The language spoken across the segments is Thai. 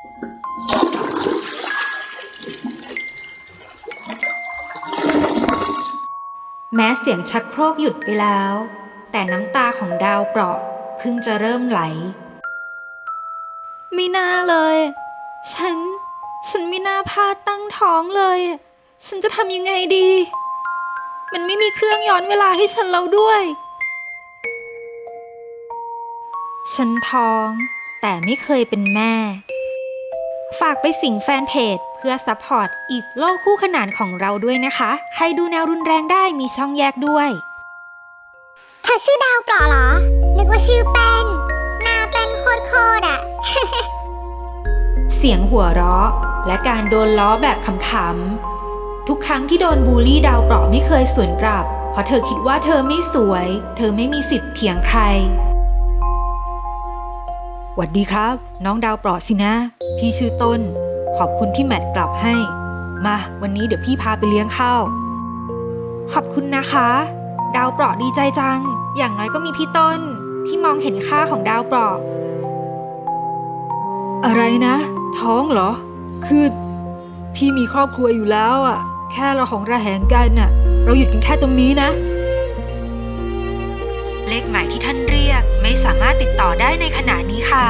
แม้เสียงชักโครกหยุดไปแล้ว แต่น้ำตาของดาวเปราะเพิ่งจะเริ่มไหลไม่น่าเลย ฉัน ฉันไม่น่าพาตั้งท้องเลย ฉันจะทำยังไงดี มันไม่มีเครื่องย้อนเวลาให้ฉันแล้วด้วย ฉันท้อง แต่ไม่เคยเป็นแม่ ฝากไปสิงแฟนเพจเพื่อซัพพอร์ตอีกโลกคู่ขนานของเราด้วยนะคะ ใครดูแนวรุนแรงได้มีช่องแยกด้วยเธอชื่อดาวเปล่าเหรอ นึกว่าชื่อเป็นหนาเป็นโคตรโคตรๆอะเสียงหัวเราะ และการโดนล้อแบบขำๆทุกครั้งที่โดนบูลลี่ดาวเปราะไม่เคยสวนกลับ เพราะเธอคิดว่าเธอไม่สวย เธอไม่มีสิทธิ์เถียงใคร หวัดดีครับ น้องดาวเปราะสินะ พี่ชื่อต้น ขอบคุณที่แมทกลับให้ มา วันนี้เดี๋ยวพี่พาไปเลี้ยงข้าว ขอบคุณนะคะ ดาวเปราะดีใจจัง อย่างน้อยก็มีพี่ต้น ที่มองเห็นค่าของดาวเปราะ อะไรนะ ท้องเหรอ คือ พี่มีครอบครัวอยู่แล้วอะ แค่เราของระแหงกันน่ะ เราหยุดกันแค่ตรงนี้นะ เลขหมายที่ท่านเรียก ไม่สามารถติดต่อได้ในขณะนี้ค่ะ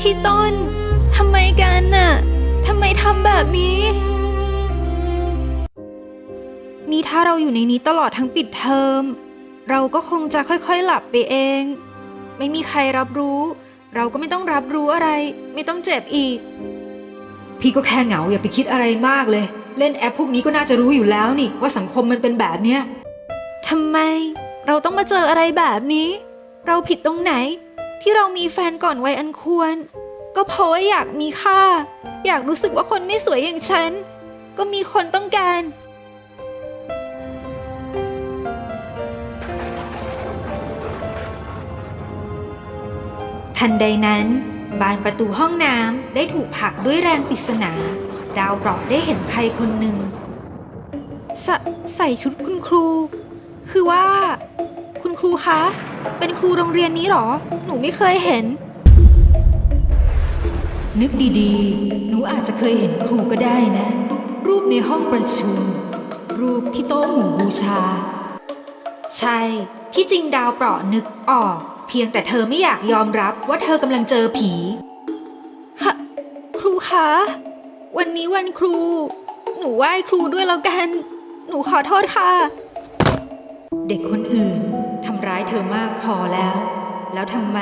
พี่ต้นทำไมกันน่ะทำไมทำแบบนี้ นี่ถ้าเราอยู่ในนี้ตลอดทั้งปิดเทอม เราก็คงจะค่อยๆหลับไปเอง ไม่มีใครรับรู้ เราก็ไม่ต้องรับรู้อะไร ไม่ต้องเจ็บอีก พี่ก็แค่เหงาอย่าไปคิดอะไรมากเลย เล่นแอปพวกนี้ก็น่าจะรู้อยู่แล้วนี่ว่าสังคมมันเป็นแบบเนี้ยทำไมเราต้องมาเจออะไรแบบนี้ เราผิดตรงไหน ที่เรามีแฟนก่อนวัยอันควร ก็เพราะว่าอยากมีค่า อยากรู้สึกว่าคนไม่สวยอย่างฉัน ก็มีคนต้องการทันใดนั้น บานประตูห้องน้ำได้ถูกผลักด้วยแรงปริศนา ดาวเปราะได้เห็นใครคนหนึ่งสใส่ชุดคุณครู คือว่า คุณครูคะ เป็นครูโรงเรียนนี้เหรอ หนูไม่เคยเห็น นึกดีๆ หนูอาจจะเคยเห็นครูก็ได้นะ รูปในห้องประชุม รูปที่โต๊ะหมู่บูชา ใช่ ที่จริงดาวเปราะนึกออก เพียงแต่เธอไม่อยากยอมรับว่าเธอกำลังเจอผีค่ะครูคะ วันนี้วันครู หนูไหว้ครูด้วยแล้วกัน หนูขอโทษค่ะ เด็กคนอื่นทำร้ายเธอมากพอแล้ว แล้วทำไม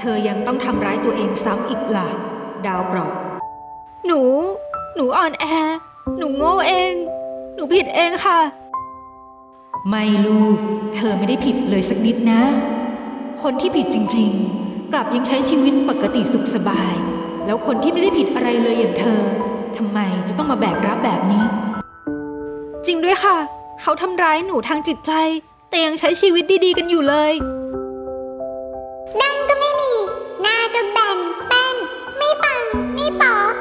เธอยังต้องทำร้ายตัวเองซ้ำอีกล่ะ ดาวเปราะหนู หนูอ่อนแอ หนูโง่เอง หนูผิดเองค่ะ ไม่ลูก เธอไม่ได้ผิดเลยสักนิดนะ คนที่ผิดจริง ๆ กลับยังใช้ชีวิตปกติสุขสบาย แล้วคนที่ไม่ได้ผิดอะไรเลยอย่างเธอทำไมจะต้องมาแบกรับแบบนี้ จริงด้วยค่ะ เขาทำร้ายหนูทางจิตใจ แต่ยังใช้ชีวิตดีๆกันอยู่เลย ดังก็ไม่มี หน้าก็แบนแป้น ไม่ปัง ไม่ป๊อป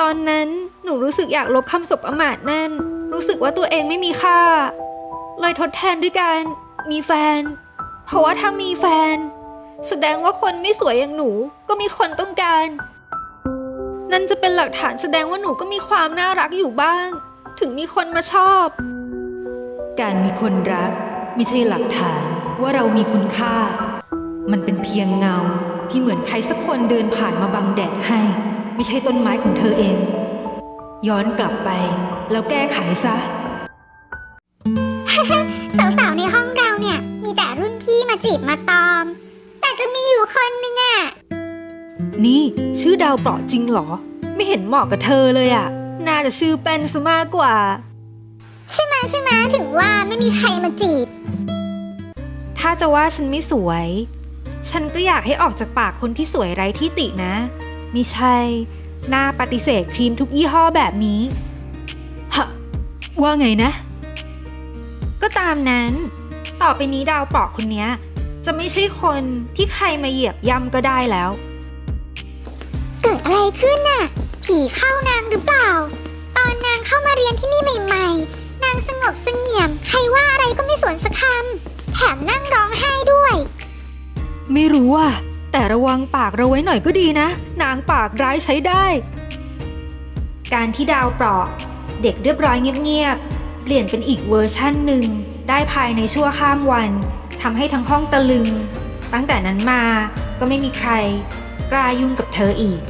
ตอนนั้นหนูรู้สึกอยากลบคำสบอมาทนั่น รู้สึกว่าตัวเองไม่มีค่า เลยทดแทนด้วยการมีแฟน เพราะว่าถ้ามีแฟน แสดงว่าคนไม่สวยอย่างหนูก็มีคนต้องการ นั่นจะเป็นหลักฐานแสดงว่าหนูก็มีความน่ารักอยู่บ้าง ถึงมีคนมาชอบ การมีคนรักไม่ใช่หลักฐานว่าเรามีคุณค่า มันเป็นเพียงเงาที่เหมือนใครสักคนเดินผ่านมาบังแดดให้ ไม่ใช่ต้นไม้ของเธอเอง ย้อนกลับไป แล้วแก้ไขซะ สาวๆในห้องเราเนี่ย มีแต่รุ่นพี่มาจีบมาตอม แต่จะมีอยู่คนนึงอะนี่ชื่อดาวเปราะจริงเหรอ ไม่เห็นเหมาะกับเธอเลยอะน่าจะชื่อเป็นซะมากกว่า ใช่ไหมใช่ไหมถึงว่าไม่มีใครมาจีบ ถ้าจะว่าฉันไม่สวย ฉันก็อยากให้ออกจากปากคนที่สวยไร้ที่ตินะไม่ใช่หน้าปฏิเสธครีมทุกยี่ห้อแบบนี้ ฮะ ว่าไงนะ ก็ตามนั้น ต่อไปนี้ดาวเปราะคนเนี้ยจะไม่ใช่คนที่ใครมาเหยียบย่ำก็ได้แล้ว เกิดอะไรขึ้นน่ะ ผีเข้านางหรือเปล่า ตอนนางเข้ามาเรียนที่นี่ใหม่ๆนางสงบเสงี่ยม ใครว่าอะไรก็ไม่สวนสักคำแถมนั่งร้องไห้ด้วย ไม่รู้อะแต่แต่ระวังปากเราไว้หน่อยก็ดีนะ นางปากร้ายใช้ได้ การที่ดาวเปราะ เด็กเรียบร้อยเงียบๆ เปลี่ยนเป็นอีกเวอร์ชั่นหนึ่ง ได้ภายในชั่วข้ามวันทำให้ทั้งห้องตะลึง ตั้งแต่นั้นมาก็ไม่มีใคร กล้ายุ่งกับเธออีก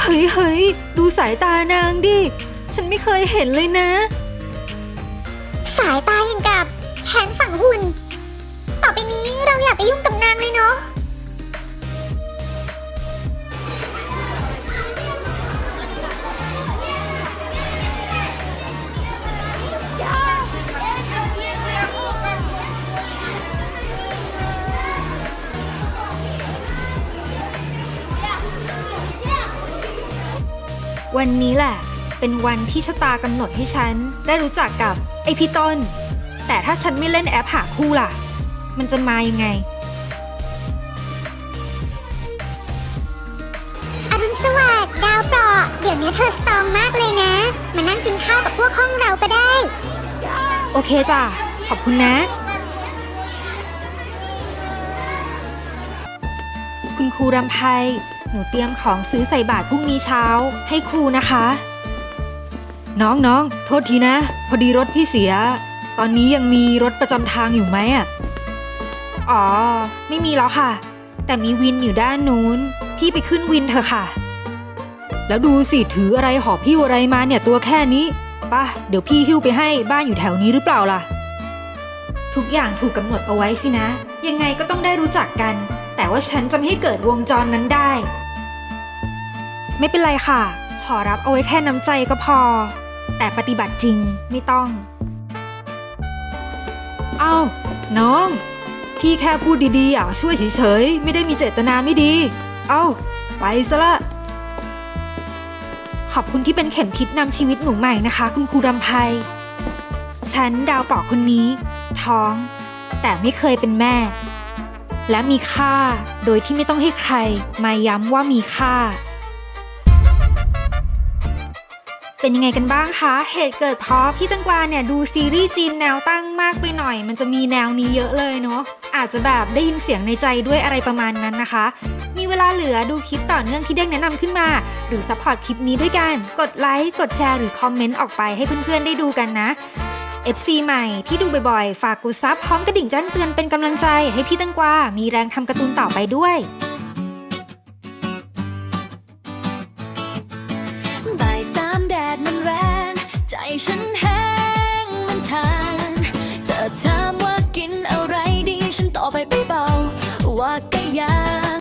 เฮ้ยเฮ้ยดูสายตานางดิ ฉันไม่เคยเห็นเลยนะ สายตาอย่างกับแขนฝังหุ่น ต่อไปนี้เราอย่าไปยุ่งกับนางเลยเนาะ วันนี้แหละ เป็นวันที่ชะตากำหนดให้ฉันได้รู้จักกับไอพี่ต้น แต่ถ้าฉันไม่เล่นแอปหาคู่ล่ะ มันจะมายังไง อรุณสวัสดิ์ดาวเปราะเดี๋ยวนี้เธอสตรองมากเลยนะ มานั่งกินข้าวกับพวกห้องเราก็ได้ โอเคจ้ะ ขอบคุณนะ คุณครูรำไพหนูเตรียมของซื้อใส่บาตรพรุ่งนี้เช้าให้ครูนะคะ น้องน้องโทษทีนะ พอดีรถพี่เสีย ตอนนี้ยังมีรถประจำทางอยู่ไหมอะอ๋อ ไม่มีแล้วค่ะ แต่มีวินอยู่ด้านนู้น พี่ไปขึ้นวินเถอะค่ะ แล้วดูสิถืออะไรหอบพิ้วอะไรมาเนี่ยตัวแค่นี้ป่ะเดี๋ยวพี่หิ้วไปให้บ้านอยู่แถวนี้หรือเปล่าล่ะ ทุกอย่างถูกกำหนดเอาไว้สินะ ยังไงก็ต้องได้รู้จักกัน แต่ว่าฉันจะไม่ให้เกิดวงจรนั้นได้ ไม่เป็นไรค่ะ ขอรับเอาไว้แค่น้ำใจก็พอ แต่ปฏิบัติจริงไม่ต้อง เอ้า น้อง พี่แค่พูดดีๆอยากช่วยเฉยๆ ไม่ได้มีเจตนาไม่ดี เอ้า ไปซะละ ขอบคุณที่เป็นเข็มทิศนำชีวิตหนูใหม่นะคะ คุณครูรำไพฉันดาวเปราะคนนี้ ท้อง แต่ไม่เคยเป็นแม่ และมีค่าโดยที่ไม่ต้องให้ใคร มาย้ำว่ามีค่า เป็นยังไงกันบ้างคะ เหตุเกิดเพราะพี่ตังกวาเนี่ยดูซีรีส์จีนแนวตั้งมากไปหน่อย มันจะมีแนวนี้เยอะเลยเนาะ อาจจะแบบได้ยินเสียงในใจด้วยอะไรประมาณนั้นนะคะ มีเวลาเหลือดูคลิปต่อเนื่องที่เด้งแนะนำขึ้นมา หรือซัพพอร์ตคลิปนี้ด้วยกัน กดไลค์ กดแชร์หรือคอมเมนต์ออกไปให้เพื่อนๆได้ดูกันนะ FC ใหม่ที่ดูบ่อยๆ ฝากกดซับพร้อมกระดิ่งแจ้งเตือนเป็นกำลังใจให้พี่ตังกวามีแรงทำการ์ตูนต่อไปด้วย ฉันแห้งมันทานเธอถามว่ากินอะไรดี ฉันตอบไปเบาๆว่าก็อยาก